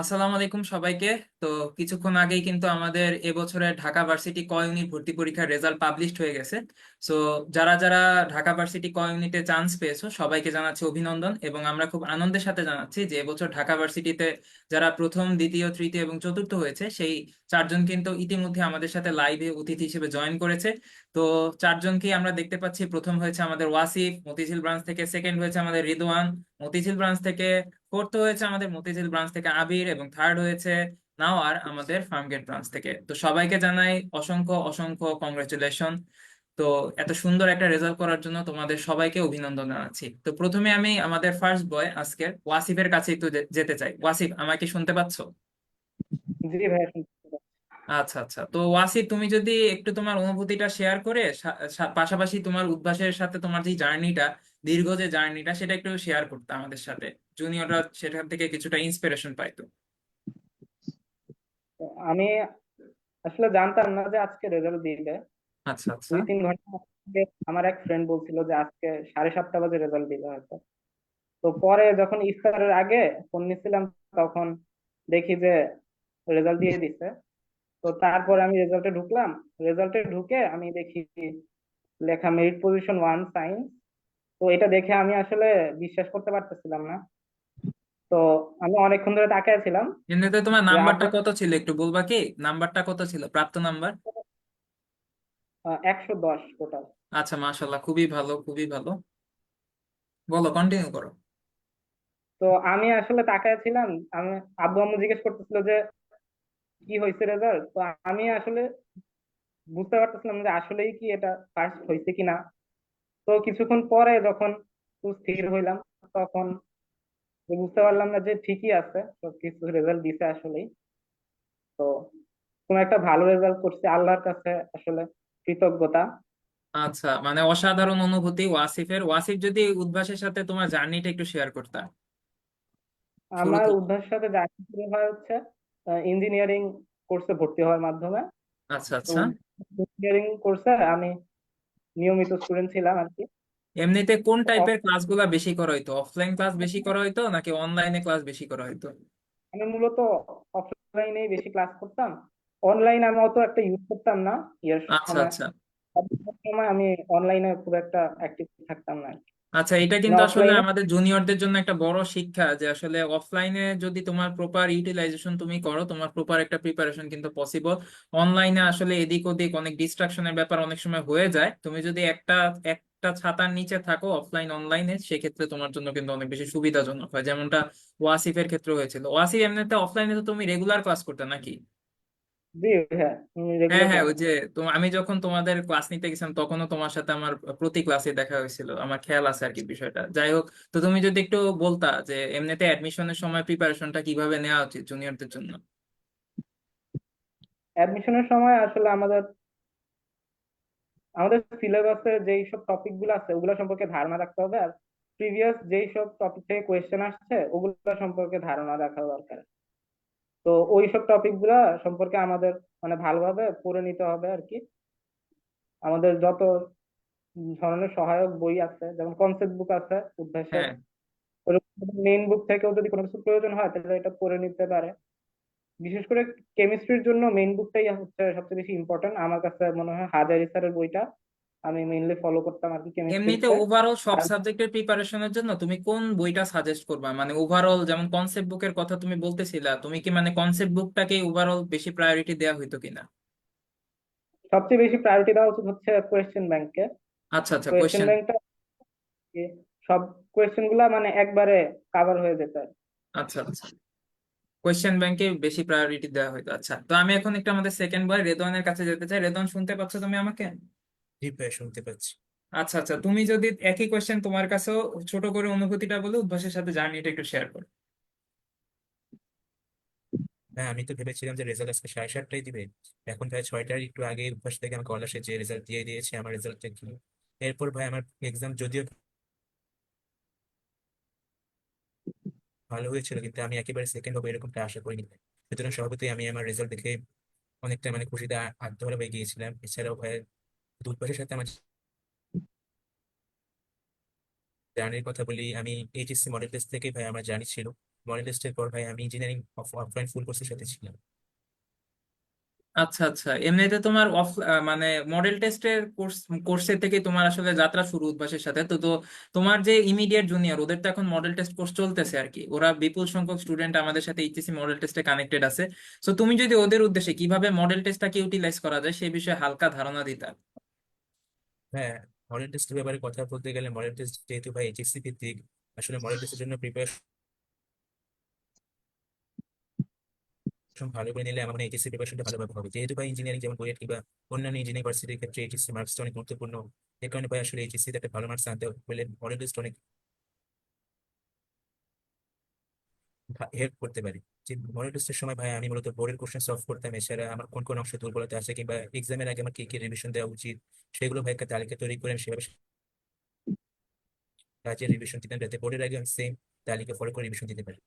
আসসালামু আলাইকুম সবাইকে। তো কিছুক্ষণ আগেই কিন্তু আমাদের এবছরের ঢাকা ভার্সিটি ক ইউনিট ভর্তি পরীক্ষার রেজাল্ট পাবলিশড হয়ে গেছে। সো যারা যারা ঢাকা ভার্সিটি ক ইউনিটে চান্স পেয়েছ, সবাইকে জানাচ্ছি অভিনন্দন এবং আমরা খুব আনন্দের সাথে জানাচ্ছি যে এবছর ঢাকা ভার্সিটিতে যারা প্রথম, দ্বিতীয়, তৃতীয় এবং চতুর্থ হয়েছে, সেই চারজন কিন্তু ইতিমধ্যে আমাদের সাথে লাইভে অতিথি হিসেবে জয়েন করেছে। তো চারজনকেই আমরা দেখতে পাচ্ছি। প্রথম হয়েছে আমাদের ওয়াসিফ, মতিঝিল ব্রাঞ্চ থেকে সেকেন্ড হয়েছে আমাদের রিদওয়ান, মতিঝিল ব্রাঞ্চ থেকে ফোর্থ হয়েছে আমাদের মতিঝিল ব্রাঞ্চ থেকে আবির এবং থার্ড হয়েছে নাওয়ার আমাদের ফার্মগেট ব্রাঞ্চ থেকে। তো সবাইকে জানাই অসংখ্য অসংখ্য কংগ্রেচুলেশন তো এত সুন্দর একটা রেজাল্ট করার জন্য তোমাদের সবাইকে অভিনন্দন জানাচ্ছি। তো প্রথমে আমি আমাদের ফার্স্ট বয় আজকের ওয়াসিফের কাছে একটু যেতে চাই। ওয়াসিফ আমাকে শুনতে পাচ্ছো? জি ভাইয়া। আচ্ছা আচ্ছা। তো ওয়াসিফ তুমি যদি একটু তোমার অনুভূতিটা শেয়ার করে পাশাপাশি তোমার উদ্ভাসের সাথে তোমার যে জার্নিটা দীর্ঘ যে জার্নিটা সেটা একটু শেয়ার করতে আমাদের সাথে। জুনিয়ররা সেখান থেকে কিছুটা ইন্সপিরেশন পাইতো। আমি আসলে জানতাম না যে আজকে রেজাল্ট দিবে। আচ্ছা আচ্ছা। দুই তিন ঘণ্টা আগে আমার এক ফ্রেন্ড বলছিল যে আজকে সাড়ে সাতটা বাজে রেজাল্ট দিবে হয়তো। তো পরে যখন ইফতারের আগে ফোন নিছিলাম তখন দেখি যে রেজাল্ট দিয়ে দিছে। তো তারপরে আমি রেজাল্টে ঢুকলাম। রেজাল্টে ঢুকে আমি দেখি লেখা মেরিট পজিশন ওয়ান সায়েন্স তো এটা দেখে আমি আসলে বিশ্বাস করতে পারতেছিলাম না। তো আমি অনেকক্ষণ ধরে তাকিয়ে ছিলাম। এমনিতে তোমার নাম্বারটা কত ছিল একটু বলবা কি? নাম্বারটা কত ছিল? প্রাপ্ত নাম্বার? একশো দশ টোটাল আচ্ছা মাশাল্লাহ খুবই ভালো খুবই ভালো। বলো কন্টিনিউ করো। তো আমি আসলে তাকায় ছিলাম। আমি আব্বু আম্মু জিজ্ঞেস করতেছিল যে কি হয়েছে রেজাল্ট তো আমি আসলে বুঝতে পারতেছিলাম যে আসলেই কি এটা ফার্স্ট হয়েছে কিনা। তো কিছুক্ষণ পরে যখন স্থির হইলাম তখন বুঝতে পারলাম না যে ঠিকই আছে সবকিছু রেজাল্ট দিছে আসলেই। তো কোনো একটা ভালো রেজাল্ট করছে আল্লাহর কাছে আসলে কৃতজ্ঞতা। আচ্ছা মানে অসাধারণ অনুভূতি ওয়াসিফের। ওয়াসিফ যদি উদ্ভাসের সাথে তোমার জার্নিটা একটু শেয়ার করতা। আমার উদ্ভাসের সাথে জার্নি শুরু হয় হচ্ছে ইঞ্জিনিয়ারিং কোর্সে ভর্তি হওয়ার মাধ্যমে। আচ্ছা আচ্ছা। ইঞ্জিনিয়ারিং কোর্সে আমি নিয়মিত স্টুডেন্ট ছিলাম আর কি। এমনিতে কোন টাইপের ক্লাসগুলো বেশি করা হইতো? অফলাইন ক্লাস বেশি করা হইতো নাকি অনলাইনে ক্লাস বেশি করা হইতো? আমি মূলত অফলাইনে বেশি ক্লাস করতাম। অনলাইন আমি অত একটা ইউজ করতাম না। ইয়ার আচ্ছা আচ্ছা। সময় আমি অনলাইনে খুব একটা অ্যাক্টিভ থাকতাম না আচ্ছা এটা কিন্তু আসলে অফলাইনে আমাদের জুনিয়রদের জন্য একটা বড় শিক্ষা যে আসলে অফলাইনে যদি তোমার প্রপার ইউটিলাইজেশন তুমি করো তোমার প্রপার একটা প্রিপারেশন কিন্তু পসিবল অনলাইনে আসলে এদিক ওদিক অনেক ডিস্ট্রাকশনের ব্যাপার অনেক সময় হয়ে যায়। তুমি যদি একটা একটা ছাতার নিচে থাকো অফলাইন অনলাইনে সেক্ষেত্রে তোমার জন্য কিন্তু অনেক বেশি সুবিধাজনক হয়। যেমনটা ওয়াসিফের ক্ষেত্রে হয়েছিল। ওয়াসিফ এমনিতে অফলাইনে তো তুমি রেগুলার ক্লাস করতে নাকি? জি হ্যাঁ হ্যাঁ রেগুলার হ্যাঁ ওই যে আমি যখন তোমাদের ক্লাস নিতে গেছিলাম তখনও তোমার সাথে আমার প্রতি ক্লাসে দেখা হয়েছিল। আমার খেয়াল আছে আর কি বিষয়টা। যাই হোক তো তুমি যদি একটু বলতা যে এমনিতে অ্যাডমিশনের সময় প্রিপারেশনটা কীভাবে নেওয়া উচিত জুনিয়রদের জন্য? অ্যাডমিশনের সময় আসলে আমাদের আমাদের সিলেবাসে যেই সব টপিকগুলো আছে ওগুলো সম্পর্কে ধারণা রাখতে হবে। আর প্রিভিয়াস যেই সব টপিক থেকে কোয়েশ্চেন আসছে ওগুলো সম্পর্কে ধারণা রাখা দরকার। তো ওই সব টপিকগুলা সম্পর্কে আমাদের মানে ভালোভাবে পড়ে নিতে হবে আর কি। আমাদের যত ধরনের সহায়ক বই আছে যেমন কনসেপ্ট বুক আছে হ্যাঁ। মেইন বুক থেকেও যদি কোনো কিছু প্রয়োজন হয় তাহলে এটা পড়ে নিতে পারে। বিশেষ করে কেমিস্ট্রির জন্য মেইন বুকটাই হচ্ছে সবচেয়ে বেশি ইম্পর্টেন্ট আমার কাছে মনে হয় হাজারি স্যারের বইটা। আমি মেইনলি ফলো করতাম আর কি এমনিতে কেমিস্ট্রিতে ওভারঅল সব সাবজেক্টের প্রিপারেশনের জন্য তুমি কোন বইটা সাজেস্ট করবা? মানে ওভারঅল যেমন কনসেপ্ট বুকের কথা তুমি বলতেছিলা তুমি কি মানে কনসেপ্ট বুকটাকে ওভারঅল বেশি প্রায়োরিটি দেওয়া হইতো কিনা? সবচেয়ে বেশি প্রায়োরিটি দেওয়া উচিত হচ্ছে কোয়েশ্চেন ব্যাংকে আচ্ছা আচ্ছা কোয়েশ্চেন কোয়েশ্চেন ব্যাংকটা সব কোয়েশ্চেনগুলা মানে একবারে কাভার হয়ে যেত আচ্ছা আচ্ছা। কোয়েশ্চেন ব্যাংকে বেশি প্রায়োরিটি দেওয়া হইতো আচ্ছা। তো আমি এখন একটু আমাদের সেকেন্ড বয় রেদওয়ানের কাছে যেতে চাই। রেদওয়ান শুনতে পাচ্ছ তুমি আমাকে? জি ভাই শুনতে পাচ্ছি আচ্ছা আচ্ছা তুমি যদি একই কোয়েশ্চেন তোমার কাছেও ছোট করে অনুভূতিটা বলে উদ্ভাসের সাথে জার্নিটা একটু শেয়ার করো। হ্যাঁ আমি তো ভেবেছিলাম যে রেজাল্ট আজকে সাড়ে সাতটায় দিবে। এখন প্রায় ছয়টার একটু আগে অভ্যাস থেকে আমার কল আসে যে রেজাল্ট দিয়ে দিয়েছে আমার রেজাল্ট কি? এরপর ভাই আমার এক্সাম যদিও ভালো হয়েছিল কিন্তু আমি একেবারে সেকেন্ড হব এরকমটা আশা করিনি। সুতরাং স্বভাবতই আমি আমার রেজাল্ট দেখে অনেকটা মানে খুশিতে আত্মহারা হয়ে গিয়েছিলাম। এছাড়াও ভাই উদ্ভাসের সাথে আমার জার্নির কথা বলি, আমি এইচএসসি মডেল টেস্ট থেকে ভাই আমার জার্নি ছিল। মডেল টেস্টের পর ভাই আমি ইঞ্জিনিয়ারিং অফলাইন ফুল কোর্সের সাথে ছিলাম। আচ্ছা আচ্ছা। এমনিতে তোমার অফ মানে মডেল টেস্টের কোর্স কোর্সের থেকে তোমার আসলে যাত্রা শুরু উদ্ভাসের সাথে। তো তো তোমার যে ইমিডিয়েট জুনিয়র ওদের তো এখন মডেল টেস্ট কোর্স চলতেছে আর কি। ওরা বিপুল সংখ্যক স্টুডেন্ট আমাদের সাথে এইচএসসি মডেল টেস্টে কানেক্টেড আছে। তো তুমি যদি ওদের উদ্দেশ্যে কীভাবে মডেল টেস্টটাকে ইউটিলাইজ করা যায় সেই বিষয়ে হালকা ধারণা দিতা। হ্যাঁ মডেল টেস্টের ব্যাপারে কথা বলতে গেলে মডেল টেস্ট যেহেতু ভাই এইচএসসি ভিত্তিক, আসলে মডেল টেস্টের জন্য প্রিপারেশন ভালো করে নিলে আমার এইচএসসি প্রিপারেশনটা ভালোভাবে হবে। যেহেতু ভাই ইঞ্জিনিয়ারিং যেমন বুয়েট কিংবা অন্যান্য ইঞ্জিনিয়ারিং ভার্সিটির ক্ষেত্রে এইচএসসি মার্কস অনেক গুরুত্বপূর্ণ। এর কারণে ভাই আসলে এইচএসসি একটা ভালো মার্কস আনতে হলে মডেল টেস্ট অনেক হেল্প করতে পারি। যে মডেল টেস্টের সময় ভাই, আমি মূলত বোর্ডের কোশ্চেন সলভ করতাম এছাড়া আমার কোন কোন অংশে দুর্বলতা আছে কিংবা এক্সামের আগে আমার কি কি রিভিশন দেওয়া উচিত, সেগুলো ভাই একটা তালিকা তৈরি করে সেভাবে কাজে রিভিশন দিতাম যাতে বোর্ডের আগে আমি সেম তালিকা ফলো করে রিভিশন দিতে পারি।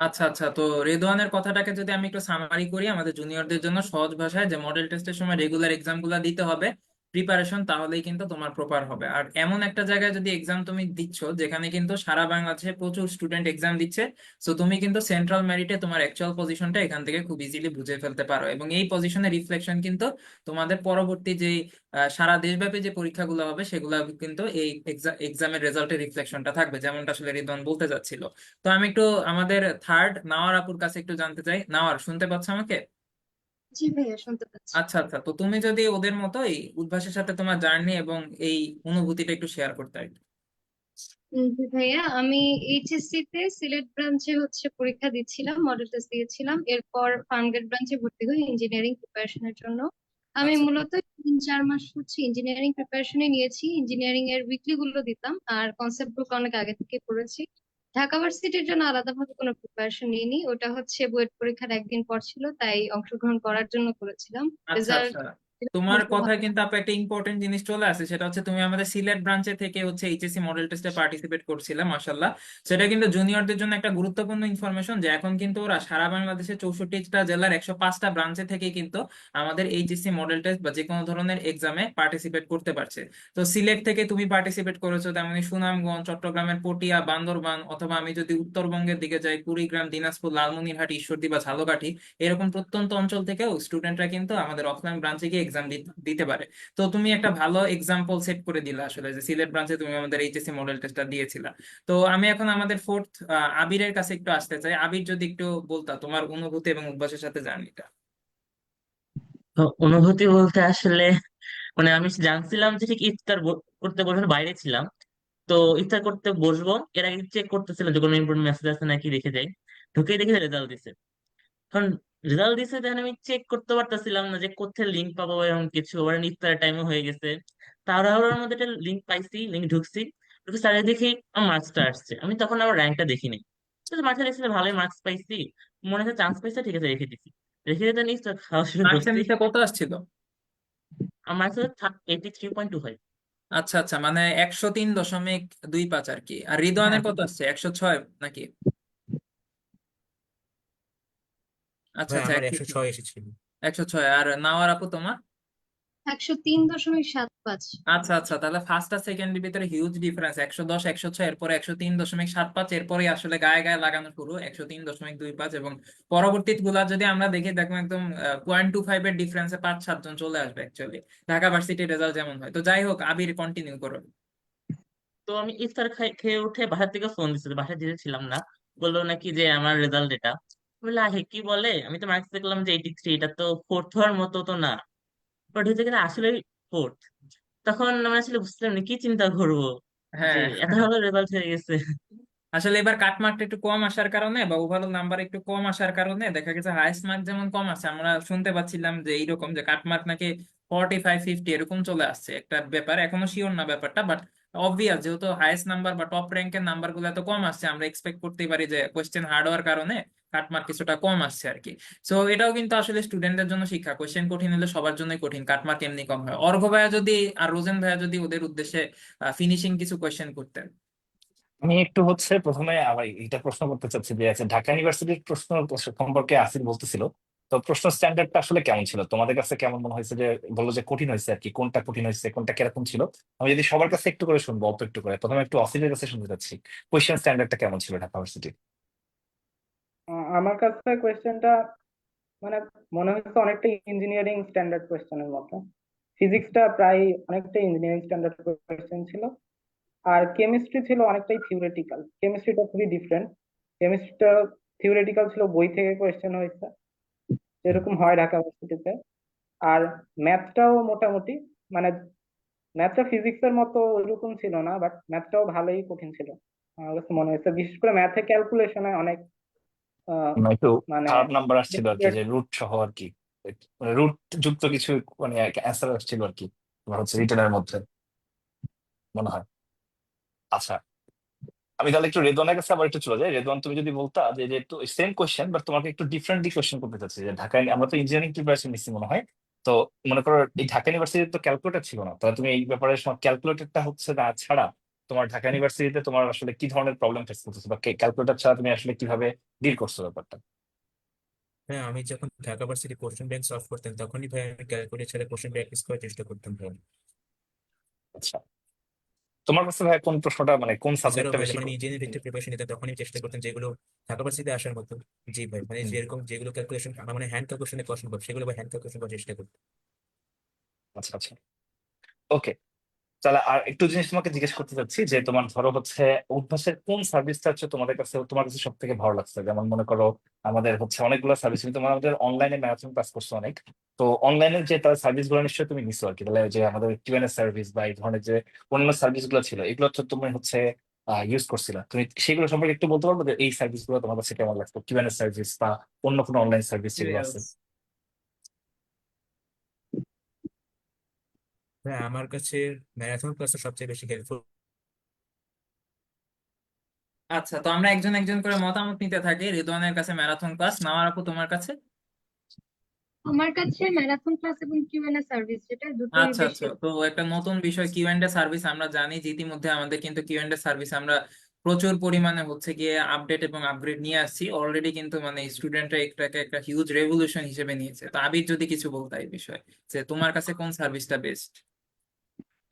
আচ্ছা আচ্ছা তো রেদওয়ানের কথাটাকে যদি আমি একটু সামারি করি, আমাদের জুনিয়রদের জন্য সহজ ভাষায় যে মডেল টেস্টের সময় রেগুলার এক্সামগুলা দিতে হবে প্রিপারেশন তাহলেই কিন্তু তোমার প্রপার হবে। আর এমন একটা জায়গায় যদি এক্সাম তুমি দিচ্ছ, যেখানে কিন্তু সারা বাংলাদেশে প্রচুর স্টুডেন্ট এক্সাম দিচ্ছে সো তুমি কিন্তু সেন্ট্রাল মেরিটে তোমার অ্যাকচুয়াল পজিশনটা এখান থেকে খুব ইজিলি বুঝে ফেলতে পারো। এবং এই পজিশনের রিফ্লেকশন কিন্তু তোমাদের পরবর্তী যে সারা দেশব্যাপী যে পরীক্ষাগুলো হবে, সেগুলো কিন্তু এই এক্সামের রেজাল্টের রিফ্লেকশনটা থাকবে, যেমনটা আসলে রিদন বলতে চাচ্ছিল তো আমি একটু আমাদের থার্ড নাওয়ার আপুর কাছে একটু জানতে চাই। নাওয়ার, শুনতে পাচ্ছ আমাকে? জি ভাইয়া শুনতে পাচ্ছি। আচ্ছা আচ্ছা। তো তুমি যদি ওদের মতোই উদ্ভাসের সাথে তোমার জার্নি এবং এই অনুভূতিটা একটু শেয়ার করতে আর কি। উম, জি ভাইয়া আমি এইচএসসি তে সিলেট ব্রাঞ্চে হচ্ছে পরীক্ষা দিচ্ছিলাম মডেল টেস্ট দিয়েছিলাম। এরপর ফার্মগেট ব্রাঞ্চে ভর্তি হই ইঞ্জিনিয়ারিং প্রিপারেশনের জন্য। আমি আচ্ছা। মূলত তিন চার মাস হচ্ছে ইঞ্জিনিয়ারিং প্রিপারেশনে নিয়েছি। ইঞ্জিনিয়ারিং এর উইকলি গুলো দিতাম আর কনসেপ্ট বুক অনেক আগে থেকে পড়েছি। ঢাকা ভার্সিটির জন্য আলাদাভাবে কোনো প্রিপারেশন নিইনি। ওটা হচ্ছে বুয়েট পরীক্ষার একদিন পর ছিল তাই অংশগ্রহণ করার জন্য করেছিলাম। রেজাল্ট আচ্ছা। তোমার কথায় কিন্তু আপু একটা ইম্পর্টেন্ট জিনিস চলে আসে সেটা হচ্ছে তুমি আমাদের সিলেট ব্রাঞ্চে থেকে হচ্ছে এইচএসসি মডেল টেস্টে পার্টিসিপেট করছিলে মাশাল্লাহ সেটা কিন্তু জুনিয়রদের জন্য একটা গুরুত্বপূর্ণ ইনফরমেশন যে এখন কিন্তু ওরা সারা বাংলাদেশে চৌষট্টিটা জেলার একশো পাঁচটা ব্রাঞ্চে থেকে কিন্তু আমাদের এইচএসসি মডেল টেস্ট বা যে কোনো ধরনের এক্সামে পার্টিসিপেট করতে পারছে। তো সিলেট থেকে তুমি পার্টিসিপেট করেছ তেমনি সুনামগঞ্জ চট্টগ্রামের পটিয়া বান্দরবান অথবা আমি যদি উত্তরবঙ্গের দিকে যাই কুড়িগ্রাম দিনাজপুর লালমনিরহাট ঈশ্বরদী বা ঝালকাঠি এরকম প্রত্যন্ত অঞ্চল থেকেও স্টুডেন্টরা কিন্তু আমাদের অফলাইন ব্রাঞ্চে গিয়ে এক্সাম দিতে পারে। তো তুমি একটা ভালো এক্সাম্পল সেট করে দিলা আসলে যে সিলেট ব্রাঞ্চে তুমি আমাদের এইচএসসি মডেল টেস্টটা দিয়েছিলা। তো আমি এখন আমাদের ফোর্থ আবিরের কাছে একটু আসতে চাই। আবির যদি একটু বলতা, তোমার অনুভূতি এবং উদ্ভাসের সাথে জার্নিটা। অনুভূতি বলতে আসলে মানে আমি জানছিলাম যে ঠিক ইফতার করতে বসার বাইরে ছিলাম। তো ইফতার করতে বসবো, এর আগে চেক করতেছিলাম যে কোনো ইম্পর্টেন্ট মেসেজ আছে নাকি রেখে যাই ঢুকে দেখি রেজাল্ট দিছে। কারণ রেজাল্ট দিছে তখন আমি চেক করতে পারতেছিলাম না যে কোথায় লিঙ্ক পাবো এরকম কিছু আবার ইফতারের টাইমও হয়ে গেছে তাড়াহুড়োর মধ্যে একটা লিঙ্ক পাইছি লিঙ্ক ঢুকছি ঢুকে স্যারে দেখি আমার মার্কসটা আসছে আমি তখন আমার র্যাঙ্কটা দেখিনি মাথায় দেখছি ভালোই মার্কস পাইছি মনে হচ্ছে চান্স পাইছে ঠিক আছে রেখে দিছি রেখে দিতে নিস খাওয়া শুরু করছি কত আসছিল আমার eighty three point two five আচ্ছা আচ্ছা মানে একশো তিন দশমিক দুই পাঁচ আর কি আর রিদওয়ানের কত আসছে একশো ছয় নাকি আচ্ছা আচ্ছা আমার একশো ছয় এসেছিল। একশো ছয় আর নাওয়ার আপু তোমার? একশো তিন দশমিক সাত পাঁচ। আচ্ছা আচ্ছা তাহলে ফার্স্ট আর সেকেন্ডের ভিতরে হিউজ ডিফারেন্স একশো দশ একশো ছয় এরপরে একশো তিন দশমিক সাত পাঁচ এরপরে আসলে গায়ে গায়ে লাগানো শুরু। একশো তিন দশমিক দুই পাঁচ এবং পরবর্তী গুলা যদি আমরা দেখি দেখব একদম পয়েন্ট টু ফাইভ এর ডিফারেন্সে পাঁচ সাতজন চলে আসবে অ্যাকচুয়ালি ঢাকা ভার্সিটির রেজাল্ট যেমন হয়। তো যাই হোক আবির কন্টিনিউ করো। তো আমি ইফতার খাই খেয়ে উঠে বাসা থেকে ফোন দিছিল বাসায় যেতে ছিলাম না। বলল নাকি যে আমার রেজাল্ট এটা। বললাম কি বলে? আমি তো মার্কস দেখলাম যে এইটি থ্রি এটা তো ফোর্থ হওয়ার মতো তো না। বাট হচ্ছে কিনা আসলে ফোর্থ তখন আমরা আসলে বুঝলাম না কি চিন্তা করব? যে হ্যাঁ এত ভালো রেজাল্ট হয়ে গেছে। আসলে এবার কাট মার্কটা একটু কম আসার কারণে বা ওভারঅল নাম্বার একটু কম আসার কারণে দেখা গেছে হাইয়েস্ট মার্ক যেমন কম আছে আমরা শুনতে পাচ্ছিলাম যে এইরকম যে কাট মার্ক নাকি ফর্টি ফাইভ ফিফটি এরকম চলে আসছে। একটা ব্যাপার এখনও শিওর না ব্যাপারটা বাট অবভিয়াস যেহেতু হাইয়েস্ট নাম্বার বা টপ র্যাঙ্কের নাম্বারগুলো এত কম আসছে আমরা এক্সপেক্ট করতেই পারি যে কোয়েশ্চেন হার্ড হওয়ার কারণে। কাট কিছুটা কম আসছে আর কি সো এটাও কিন্তু আসলে স্টুডেন্টদের জন্য শিক্ষা। কোয়েশ্চেন কঠিন হলে সবার জন্যই কঠিন কাট মার্ক এমনি কম হয়। অর্ঘ ভাইয়া যদি, আর রোজেন ভাইয়া যদি ওদের উদ্দেশ্যে ফিনিশিং কিছু কোয়েশ্চেন করতেন। আমি একটু হচ্ছে প্রথমে আবার এটা প্রশ্ন করতে চাচ্ছি যে আচ্ছা ঢাকা ইউনিভার্সিটির প্রশ্ন সম্পর্কে আসিফ বলতেছিল। তো প্রশ্ন স্ট্যান্ডার্ডটা আসলে কেমন ছিল? তোমাদের কাছে কেমন মনে হয়েছে যে, বলল যে কঠিন হয়েছে আর কি কোনটা কঠিন হয়েছে, কোনটা কীরকম ছিল? আমি যদি সবার কাছে একটু করে শুনব, অল্প একটু করে। প্রথমে একটু অসিলের কাছে শুনতে চাচ্ছি। কোয়েশ্চেন স্ট্যান্ডার্ডটা কেমন ছিল ঢাকা ভার্সিটি আ- আমার কাছে কোয়েশ্চেনটা মানে মনে হচ্ছে অনেকটা ইঞ্জিনিয়ারিং স্ট্যান্ডার্ড কোয়েশ্চেনের মতো। ফিজিক্সটা প্রায় অনেকটা ইঞ্জিনিয়ারিং স্ট্যান্ডার্ড কোয়েশ্চেন ছিল। আর কেমিস্ট্রি ছিল অনেকটাই থিওরিটিক্যাল কেমিস্ট্রিটা খুবই ডিফারেন্ট কেমিস্ট্রিটা থিওরিটিক্যাল ছিল, বই থেকে কোয়েশ্চেন হয়েছে। এরকম হয় ঢাকা ইউনিভার্সিটিতে আর ম্যাথটাও মোটামুটি মানে ম্যাথটা ফিজিক্সের মতো ওইরকম ছিল না বাট ম্যাথটাও ভালোই কঠিন ছিল। আমার কাছে মনে হয়েছে, বিশেষ করে ম্যাথে ক্যালকুলেশনে অনেক একটু মানে খারাপ নাম্বার আসছিল আর কি যে রুট সহ আর কি। রুট যুক্ত কিছু মানে অ্যান্সার আসছিল আর কি তোমার হচ্ছে রিটেনের মধ্যে মনে হয়। আচ্ছা আমি তাহলে একটু রেদওয়ানের কাছে আবার একটু চলে যাই। রেদওয়ান তুমি যদি বলতা যে যে সেম কোয়েশ্চেন বাট তোমাকে একটু ডিফারেন্টলি কোয়েশ্চেন করতে চাচ্ছি যে ঢাকা আমরা তো ইঞ্জিনিয়ারিং প্রিপারেশন নিচ্ছি মনে হয় তো মনে করো এই ঢাকা ইউনিভার্সিটিতে তো ক্যালকুলেটর ছিল না তাহলে তুমি এই ব্যাপারে ক্যালকুলেটরটা হচ্ছে না ছাড়া তোমার ঢাকা ইউনিভার্সিটিতে তোমার আসলে কি ধরনের প্রবলেম ফেস করতেছো? বা ক্যালকুলেটর ছাড়া তুমি আসলে কীভাবে ডিল করছ ব্যাপারটা? হ্যাঁ আমি যখন Dhaka varsity question bank solve করতাম তখনই ভাই আমি ক্যালকুলেটর ছাড়া কোশ্চেন প্র্যাকটিস করার চেষ্টা করতাম ভাই। আচ্ছা। তোমার কাছে ভাই কোন প্রশ্নটা মানে কোন সাবজেক্টটা বেশি আমি ইঞ্জিনিয়ারিং ভিত্তিক প্রিপারেশন নিতাম তখনই চেষ্টা করতাম যেগুলো ঢাকা ভার্সিটিতে আসার মতো। জি ভাই মানে যেরকম যেগুলো ক্যালকুলেশন আমার মানে হ্যান্ড ক্যালকুলেশনে কষ্ট করব সেগুলো ভাই হ্যান্ড ক্যালকুলেশন করার চেষ্টা করতাম। আচ্ছা আচ্ছা। ওকে তাহলে আর একটু জিনিস তোমাকে জিজ্ঞেস করতে চাচ্ছি যে তোমার ধরো হচ্ছে উদ্ভাসের কোন সার্ভিসটা হচ্ছে তোমাদের কাছে, তোমার কাছে সব থেকে ভালো লাগছে? যেমন মনে করো আমাদের হচ্ছে অনেকগুলো সার্ভিস তোমার আমাদের অনলাইনে ম্যারাথন ক্লাস করছ অনেক। তো অনলাইনের যে তার সার্ভিসগুলো নিশ্চয়ই তুমি নিছো আর কি তাহলে যে আমাদের কিউএনএ সার্ভিস বা এই ধরনের যে অন্যান্য সার্ভিসগুলো ছিল, এগুলো হচ্ছে তুমি হচ্ছে ইউজ করছিলা। তুমি সেগুলো সম্পর্কে একটু বলতে পারব যে এই সার্ভিসগুলো তোমার কাছে কেমন লাগতো কিউএনএ সার্ভিস বা অন্য কোনো অনলাইন সার্ভিস যেগুলো আছে? হ্যাঁ আমার কাছে ম্যারাথন ক্লাসটা সবচেয়ে বেশি হেল্পফুল আচ্ছা তো আমরা একজন একজন করে মতামত নিতে থাকি। রিদওয়ানের কাছে ম্যারাথন ক্লাস নাওয়ার আপু তোমার কাছে? আমার কাছে ম্যারাথন ক্লাস এবং কিউএনএ সার্ভিস যেটা দুটোই আচ্ছা বেশি আচ্ছা। তো একটা নতুন বিষয় কিউ এন্ড এ সার্ভিস আমরা জানি যে ইতিমধ্যে আমাদের কিন্তু কিউ এন্ড এ সার্ভিস আমরা প্রচুর পরিমাণে হচ্ছে গিয়ে আপডেট এবং আপগ্রেড নিয়ে আসছি। অলরেডি কিন্তু মানে স্টুডেন্টরা এটাকে একটা হিউজ রেভলিউশন হিসেবে নিয়েছে। তো আবির যদি কিছু বলতে এই বিষয়ে যে তোমার কাছে কোন সার্ভিসটা বেস্ট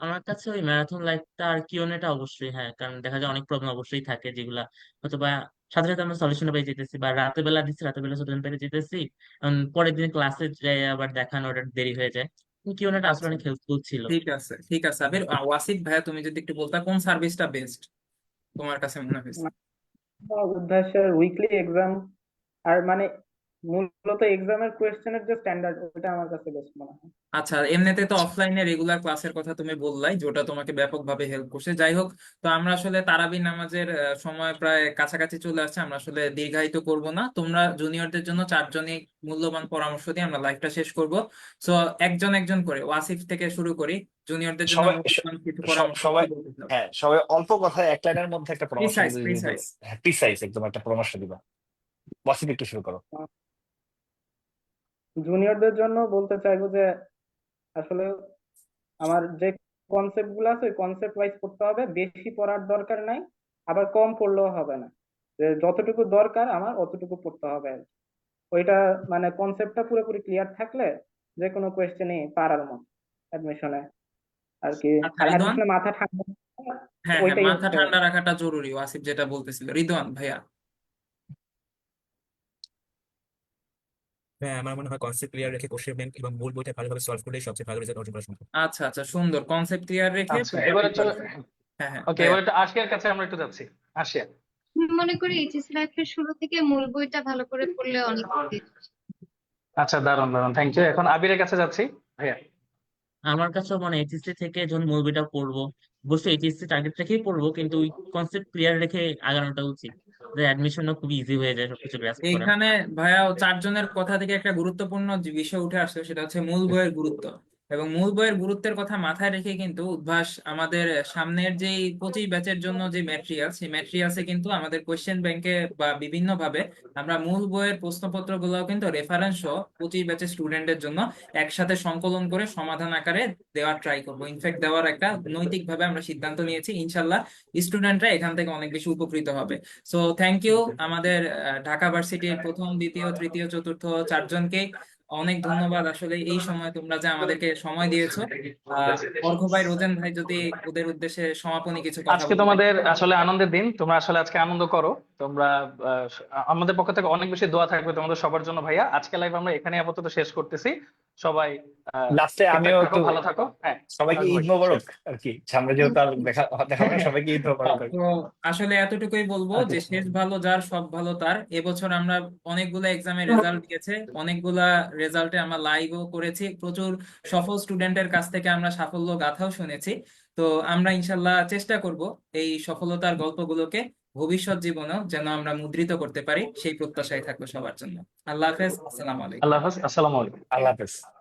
আমার কাছে ওই ম্যারাথন লাইফটা আর কিউএনএটা অবশ্যই হ্যাঁ কারণ দেখা যায় অনেক প্রবলেম অবশ্যই থাকে যেগুলা হয়তো বা সাথে সাথে আমরা সলিউশন পেয়ে যেতেছি বা রাতের বেলা দিচ্ছি রাতের বেলা সলিউশন পেয়ে যেতেছি পরের দিন ক্লাসে যাই আবার দেখানো ওটা দেরি হয়ে যায়। কিউএনএটা আসলে আচ্ছা। অনেক হেল্পফুল ছিল। ঠিক আছে ঠিক আছে। আবির ওয়াসিফ ভাইয়া তুমি যদি একটু বলতা কোন সার্ভিসটা বেস্ট তোমার কাছে মনে হয়েছে? উইকলি এক্সাম আর মানে মূলত এক্সামের কোয়েশ্চেনের যে স্ট্যান্ডার্ড ওটা আমার কাছে বেশ মনে হয়। আচ্ছা এমনিতে তো অফলাইনে রেগুলার ক্লাসের কথা তুমি বললাই যেটা তোমাকে ব্যাপকভাবে হেল্প করছে। যাই হোক তো আমরা আসলে তারাবি নামাজের আহ, সময় প্রায় কাছাকাছি চলে আসছে আমরা আসলে দীর্ঘায়িত করব না। তোমরা জুনিয়রদের জন্য চারজনই মূল্যবান পরামর্শ দিয়ে আমরা লাইভটা শেষ করব। সো একজন একজন করে ওয়াসিফ থেকে শুরু করি। জুনিয়রদের জন্য সবাই কিছু পরামর্শ হ্যাঁ সবাই অল্প কথায় এক লাইনের মধ্যে একটা পরামর্শ প্রিসাইজ হ্যাঁ প্রিসাইজ একদম একটা পরামর্শ দিবা। ওয়াসিফ একটু শুরু করো। জুনিয়রদের জন্য বলতে চাইব যে আসলে আমার যে কনসেপ্টগুলো আছে কনসেপ্ট ওয়াইজ পড়তে হবে। বেশি পড়ার দরকার নাই আবার কম পড়লেও হবে না। যে যতটুকু দরকার আমার অতটুকু পড়তে হবে আর কি। ওইটা মানে কনসেপ্টটা পুরোপুরি ক্লিয়ার থাকলে যে কোনো কোয়েশ্চেনই পারার মতো অ্যাডমিশনে আর কি। আচ্ছা মাথা ঠান্ডা হ্যাঁ হ্যাঁ মাথা ঠান্ডা রাখাটা জরুরি ওয়াসিফ যেটা বলতেছিল। রিদওয়ান ভাইয়া। আমার মনে হয় কনসেপ্ট ক্লিয়ার রেখে কোশ্চেন ব্যাংক এবং মূল বইটা ভালোভাবে সলভ করলে সবচেয়ে ভালো রেজাল্ট অর্জন করা সম্ভব। আচ্ছা আচ্ছা সুন্দর। কনসেপ্ট ক্লিয়ার রেখে আচ্ছা এবারে চলো হ্যাঁ হ্যাঁ ওকে ভাইয়া এবারে একটু আশিয়ার কাছে আমরা একটু যাচ্ছি। আশিয়া। মনে করি এইচএসসি লাইফের শুরু থেকে মূল বইটা ভালো করে পড়লে অনেক আচ্ছা দারুণ দারুণ থ্যাংক ইউ এখন আবিরের কাছে যাচ্ছি। ভাইয়া। আমার কাছে মানে এইচএসসি থেকে যখন মুভিটা পড়ব, অবশ্যই এইচএসসি টার্গেট রেখেই পড়ব, কিন্তু ওই কনসেপ্ট ক্লিয়ার রেখে আগানোটা উচিত। যে অ্যাডমিশনও খুব ইজি হয়ে যায়, সবকিছু এখানে ভাইয়া চারজনের কথা থেকে একটা গুরুত্বপূর্ণ বিষয় উঠে আসছে সেটা হচ্ছে মূল বইয়ের গুরুত্ব। এবং মূল বইয়ের গুরুত্বের কথা মাথায় রেখে কিন্তু উদ্ভাস আমাদের সামনের যে পঁচিশ ব্যাচের জন্য যে ম্যাটেরিয়াল সেই ম্যাটেরিয়ালসে কিন্তু আমাদের কোশ্চেন ব্যাংকে বা বিভিন্ন ভাবে আমরা মূল বইয়ের প্রশ্নপত্র গুলোও কিন্তু রেফারেন্স সহ পঁচিশ ব্যাচের স্টুডেন্টের জন্য একসাথে সংকলন করে সমাধান আকারে দেওয়ার ট্রাই করব। ইনফ্যাক্ট দেওয়ার একটা নৈতিক ভাবে আমরা সিদ্ধান্ত নিয়েছি ইনশাল্লাহ স্টুডেন্টরা এখান থেকে অনেক বেশি উপকৃত হবে। সো থ্যাংক ইউ আমাদের ঢাকা ভার্সিটির প্রথম দ্বিতীয় তৃতীয় চতুর্থ চারজনকে অনেক ধন্যবাদ। আসলে এই সময় তোমরা যে আমাদেরকে সময় দিয়েছ আহ অর্ঘ ভাই রোজেন ভাই যদি ওদের উদ্দেশ্যে সমাপনী কিছু কথা আজকে তোমাদের আসলে আনন্দের দিন। তোমরা আসলে আজকে আনন্দ করো। তোমরা আহ, আমাদের পক্ষ থেকে অনেক বেশি দোয়া থাকবে তোমাদের সবার জন্য ভাইয়া। আজকে লাইভ আমরা এখানে আপাতত শেষ করতেছি। সবাই লাস্টে আমিও একটু ভালো থাকো হ্যাঁ। সবাইকে ঈদ মোবারক আর কি সামনে যেহেতু আর দেখা দেখা হবে সবাইকে ঈদ মোবারক তো আসলে এতটুকুই বলব যে শেষ ভালো যার সব ভালো তার। এবছর আমরা অনেকগুলো এক্সামের রেজাল্ট দিয়েছে অনেকগুলা রেজাল্টে আমরা লাইভও করেছি। প্রচুর সফল স্টুডেন্টের কাছ থেকে আমরা সাফল্য গাথাও শুনেছি। তো আমরা ইনশাল্লাহ চেষ্টা করব এই সফলতার গল্পগুলোকে ভবিষ্যৎ জীবনেও যেন আমরা মুদ্রিত করতে পারি সেই প্রত্যাশায় থাকব সবার জন্য। আল্লাহ হাফেজ আসসালাম আলাইকুম। আল্লাহ হাফেজ আসসালাম আলাইকুম। আল্লাহ হাফেজ।